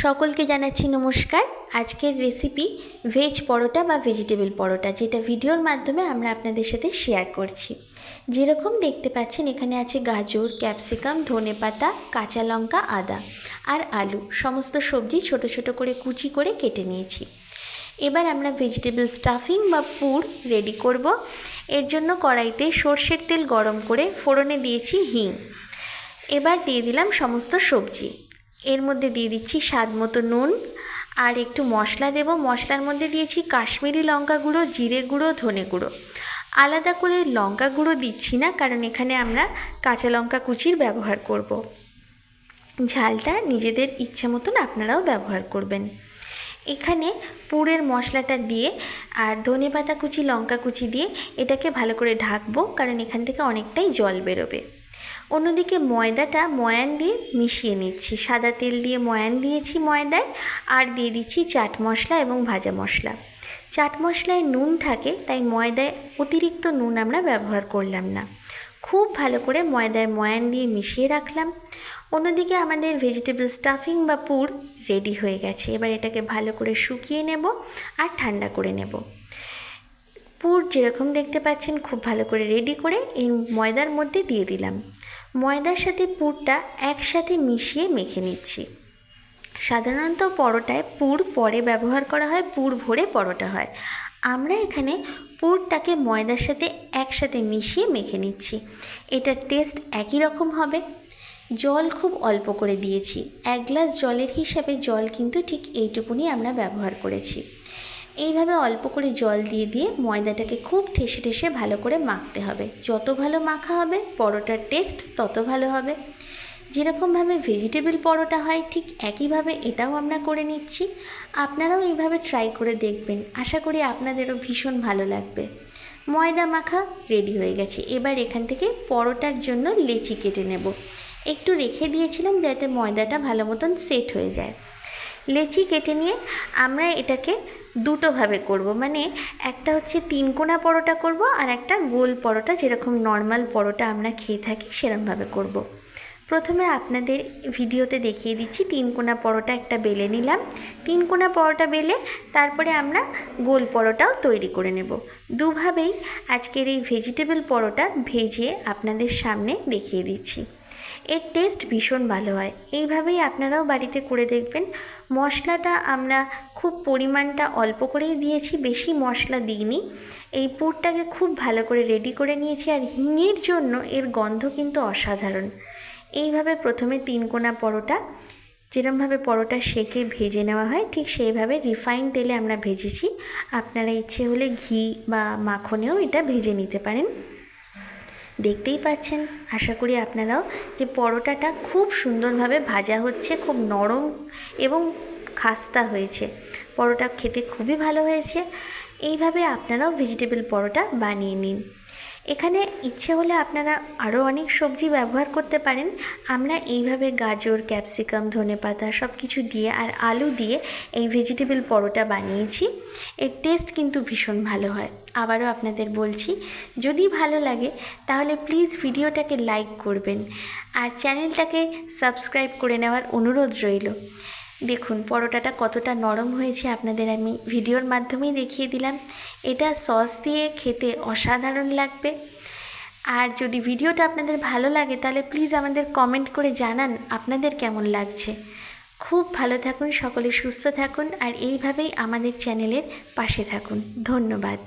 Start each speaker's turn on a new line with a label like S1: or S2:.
S1: সকলকে জানাচ্ছি নমস্কার। আজকের রেসিপি ভেজ পরোটা বা ভেজিটেবল পরোটা, যেটা ভিডিওর মাধ্যমে আমরা আপনাদের সাথে শেয়ার করছি। যেরকম দেখতে পাচ্ছেন, এখানে আছে গাজর ক্যাপসিকাম ধনেপাতা কাঁচা লঙ্কা, আদা আর আলু। সমস্ত সবজি ছোট ছোট করে কুচি করে কেটে নিয়েছি। এবার আমরা ভেজিটেবল স্টাফিং বা পুর রেডি করব। এর জন্য কড়াইতে সর্ষের তেল গরম করে ফোড়নে দিয়েছি হিং। এবার দিয়ে দিলাম সমস্ত সবজি। এর মধ্যে দিয়ে দিচ্ছি স্বাদ মতো নুন আর একটু মশলা দেব। মশলার মধ্যে দিয়েছি কাশ্মীরি লঙ্কা গুঁড়ো, জিরে গুঁড়ো, ধনে গুঁড়ো। আলাদা করে লঙ্কা গুঁড়ো দিচ্ছি না, কারণ এখানে আমরা কাঁচা লঙ্কা কুচির ব্যবহার করব। ঝালটা নিজেদের ইচ্ছে মতন আপনারাও ব্যবহার করবেন। এখানে পুরের মশলাটা দিয়ে আর ধনে পাতা কুচি, লঙ্কা কুচি দিয়ে এটাকে ভালো করে ঢাকবো, কারণ এখান থেকে অনেকটাই জল বেরোবে। অন্যদিকে ময়দাটা ময়ান দিয়ে মিশিয়ে নিচ্ছি। সাদা তেল দিয়ে ময়ান দিয়েছি ময়দায় আর দিয়ে দিচ্ছি চাট মশলা এবং ভাজা মশলা। চাট মশলায় নুন থাকে, তাই ময়দায় অতিরিক্ত নুন আমরা ব্যবহার করলাম না। খুব ভালো করে ময়দায় ময়ান দিয়ে মিশিয়ে রাখলাম। অন্যদিকে আমাদের ভেজিটেবল স্টাফিং বা পুর রেডি হয়ে গেছে। এবার এটাকে ভালো করে শুকিয়ে নেব আর ঠান্ডা করে নেব। পুর যেরকম দেখতে পাচ্ছেন, খুব ভালো করে রেডি করে এই ময়দার মধ্যে দিয়ে দিলাম। ময়দার সাথে পুরটা একসাথে মিশিয়ে মেখে নিচ্ছি। সাধারণত পরোটায় পুর পরে ব্যবহার করা হয়, পুর ভরে পরোটা হয়। আমরা এখানে পুরটাকে ময়দার সাথে একসাথে মিশিয়ে মেখে নিচ্ছি। এটার টেস্ট একই রকম হবে। জল খুব অল্প করে দিয়েছি। এক গ্লাস জলের হিসাবে জল কিন্তু ঠিক এইটুকুনি আমরা ব্যবহার করেছি। এইভাবে অল্প করে জল দিয়ে দিয়ে ময়দাটাকে খুব ঠেসে ঠেসে ভালো করে মাখতে হবে। যত ভালো মাখা হবে, পরোটার টেস্ট তত ভালো হবে। যেরকমভাবে ভেজিটেবল পরোটা হয়, ঠিক একইভাবে এটাও আমরা করে নিচ্ছি। আপনারাও এইভাবে ট্রাই করে দেখবেন। আশা করি আপনাদেরও ভীষণ ভালো লাগবে। ময়দা মাখা রেডি হয়ে গেছে। এবার এখান থেকে পরোটার জন্য লেচি কেটে নেব। একটু রেখে দিয়েছিলাম যাতে ময়দাটা ভালো মতন সেট হয়ে যায়। লেচি কেটে নিয়ে আমরা এটাকে দুটোভাবে করব। মানে একটা হচ্ছে তিন কোনা পরোটা করব আর একটা গোল পরোটা, যেরকম নর্মাল পরোটা আমরা খেয়ে থাকি সেরমভাবে করব। প্রথমে আপনাদের ভিডিওতে দেখিয়ে দিচ্ছি তিন কোনা পরোটা একটা বেলে নিলাম। তিন কোনা পরোটা বেলে তারপরে আমরা গোল পরোটাও তৈরি করে নেব। দুভাবেই আজকের এই ভেজিটেবল পরোটা ভেজে আপনাদের সামনে দেখিয়ে দিচ্ছি। এর টেস্ট ভীষণ ভালো হয়। এইভাবেই আপনারাও বাড়িতে করে দেখবেন। মশলাটা আমরা খুব পরিমাণটা অল্প করেই দিয়েছি, বেশি মশলা দিইনি। এই পুরটাকে খুব ভালো করে রেডি করে নিয়েছি আর হিঙের জন্য এর গন্ধ কিন্তু অসাধারণ। এইভাবে প্রথমে তিন কোনা পরোটা, যেরমভাবে পরোটা সেকে ভেজে নেওয়া হয়, ঠিক সেইভাবে রিফাইন তেলে আমরা ভেজেছি। আপনারা ইচ্ছে হলে ঘি বা মাখনেও এটা ভেজে নিতে পারেন। দেখতেই পাচ্ছেন। আশা করি আপনারাও যে পরোটাটা খুব সুন্দরভাবে ভাজা হচ্ছে, খুব নরম এবং খাস্তা হয়েছে। পরোটা খেতে খুবই ভালো হয়েছে। এইভাবে আপনারাও ভেজিটেবল পরোটা বানিয়ে নিন। এখানে ইচ্ছে হলে আপনারা আরও অনেক সবজি ব্যবহার করতে পারেন। আমরা এইভাবে গাজর, ক্যাপসিকাম, ধনেপাতা সব কিছু দিয়ে আর আলু দিয়ে এই ভেজিটেবল পরোটা বানিয়েছি। এর টেস্ট কিন্তু ভীষণ ভালো হয়। আবারও আপনাদের বলছি, যদি ভালো লাগে তাহলে প্লিজ ভিডিওটাকে লাইক করবেন। আর চ্যানেলটাকে সাবস্ক্রাইব করে নেওয়ার অনুরোধ রইল। দেখুন, পরোটাটা কতটা নরম হয়েছে আপনাদের আমি ভিডিওর মাধ্যমেই দেখিয়ে দিলাম। এটা সস দিয়ে খেতে অসাধারণ লাগবে। আর যদি ভিডিওটা আপনাদের ভালো লাগে, তাহলে প্লিজ আমাদের কমেন্ট করে জানান আপনাদের কেমন লাগছে। খুব ভালো থাকুন, সকলে সুস্থ থাকুন, আর এইভাবেই আমাদের চ্যানেলের পাশে থাকুন। ধন্যবাদ।